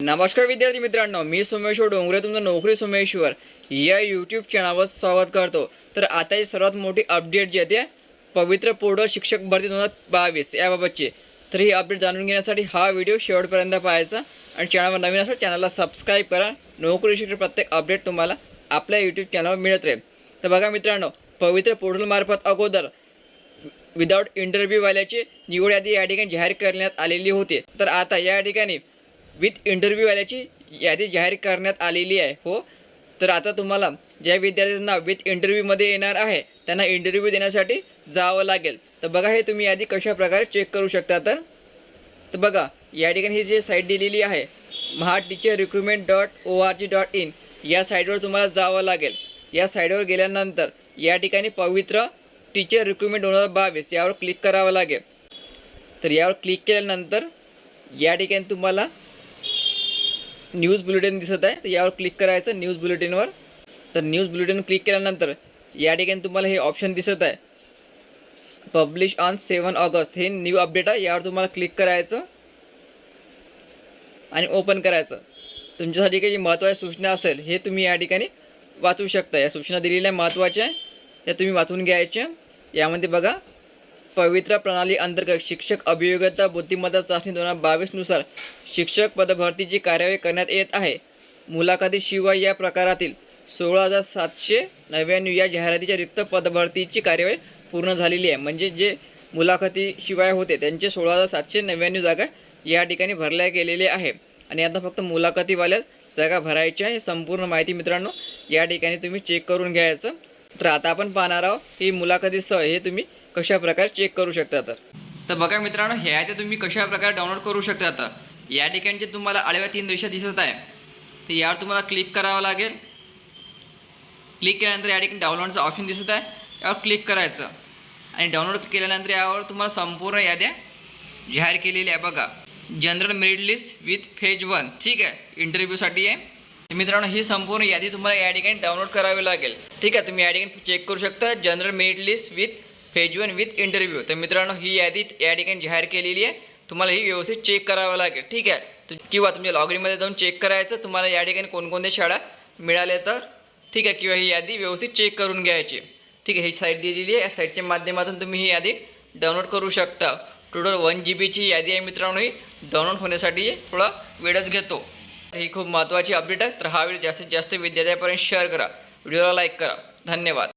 नमस्कार विद्यार्थी मित्रांनो मी सोमेश्वर डोंगरे तुमचं नोकरी सोमेश्वर. या यूट्यूब चॅनलवर स्वागत करतो. तर आता ही सर्वात मोठी अपडेट जी आहे ते पवित्र पोर्टल शिक्षक भरती दोन हजार बावीस याबाबतची. तर ही अपडेट जाणून घेण्यासाठी हा व्हिडिओ शेवटपर्यंत पाहायचा आणि चॅनलवर नवीन असेल चॅनलला सबस्क्राईब करा. नोकरी शिक्षक प्रत्येक अपडेट तुम्हाला आपल्या यूट्यूब चॅनलवर मिळत राहील. तर बघा मित्रांनो पवित्र पोर्टलमार्फत अगोदर विदाऊट इंटरव्ह्यूवाल्याची निवड यादी या ठिकाणी जाहीर करण्यात आलेली होती. तर आता या ठिकाणी विथ इंटरव्ह्यूवाल्याची यादी जाहीर करण्यात आलेली आहे. हो तर आता तुम्हाला ज्या विद्यार्थ्यांना विथ इंटरव्ह्यूमध्ये येणार आहे त्यांना इंटरव्ह्यू देण्यासाठी जावं लागेल. तर बघा हे तुम्ही यादी कशा प्रकारे चेक करू शकता तर तर बघा या ठिकाणी ही जी साईट दिलेली आहे Maha teacher recruitment dot O R G dot in या साईटवर तुम्हाला जावं लागेल. या साईटवर गेल्यानंतर या ठिकाणी पवित्र टीचर रिक्रुटमेंट दोन हजार बावीस यावर क्लिक करावं लागेल. तर यावर क्लिक केल्यानंतर या ठिकाणी तुम्हाला न्यूज बुलेटिन दिसत आहे तर यावर क्लिक करायचं न्यूज बुलेटिनवर तर न्यूज बुलेटिन क्लिक केल्यानंतर या ठिकाणी तुम्हाला हे ऑप्शन दिसत आहे. पब्लिश ऑन सेवन ऑगस्ट हे न्यू अपडेट आहे यावर तुम्हाला क्लिक करायचं आणि ओपन करायचं. तुमच्यासाठी काही महत्त्वाच्या सूचना असेल हे तुम्ही या ठिकाणी वाचू शकता. या सूचना दिलेल्या महत्त्वाच्या आहे त्या तुम्ही वाचून घ्यायच्या. यामध्ये बघा पवित्र प्रणाली अंतर्गत शिक्षक अभियोग्यता बुद्धिमत्ता चाचणी दोन हजार बावीसनुसार शिक्षक पदभरतीची कार्यवाही करण्यात येत आहे. मुलाखतीशिवाय या प्रकारातील सोळा हजार सातशे नव्याण्णव या जाहिरातीच्या रिक्त पदभरतीची कार्यवाही पूर्ण झालेली आहे. म्हणजे जे मुलाखतीशिवाय होते त्यांचे सोळा हजार सातशे नव्याण्णव जागा या ठिकाणी भरल्या गेलेल्या आहे आणि आता फक्त मुलाखतीवाल्याच जागा भरायच्या आहे. संपूर्ण माहिती मित्रांनो या ठिकाणी तुम्ही चेक करून घ्यायचं. तर आता आपण पाहणार आहोत ही मुलाखतीसह हे तुम्ही कशा प्रकारे चेक करू शकता तर? तर बघा मित्रांनो हे आहे ते तुम्ही कशा प्रकारे डाउनलोड करू शकता तर? या ठिकाणी जे तुम्हाला आडव्या तीन रेषा दिसत आहे. तर यावर तुम्हाला क्लिक करावं लागेल. क्लिक केल्यानंतर या ठिकाणी डाउनलोडचं ऑप्शन दिसत आहे. यावर क्लिक करायचं. आणि डाउनलोड केल्यानंतर यावर तुम्हाला संपूर्ण याद्या जाहीर केलेल्या आहे बघा. General merit list with phase one ठीक आहे? इंटरव्ह्यूसाठी आहे. मित्रांनो ही संपूर्ण यादी तुम्हाला या ठिकाणी डाउनलोड करावी लागेल. ठीक आहे? तुम्ही या ठिकाणी चेक करू शकता. General merit list with phase one with interview तर मित्रांनो ही यादी या ठिकाणी जाहीर केलेली आहे. तुम्हाला ही व्यवस्थित चेक करावं लागेल. ठीक आहे? किंवा तुमच्या लॉगरीमध्ये जाऊन चेक करायचं. तुम्हाला या ठिकाणी कोणकोणत्या शाळा मिळाल्या तर. ठीक आहे? किंवा ही यादी व्यवस्थित चेक करून घ्यायची. ठीक आहे? ही साईट दिलेली आहे. या साईटच्या माध्यमातून तुम्ही ही यादी डाउनलोड करू शकता. टोटल वन जी बीची यादी आहे मित्रांनो ही. डाउनलोड होण्यासाठी थोडा वेळच घेतो. ही खूप महत्त्वाची अपडेट आहे. तर हा व्हिडिओ जास्तीत जास्त विद्यार्थ्यापर्यंत शेअर करा. व्हिडिओला लाईक करा. धन्यवाद.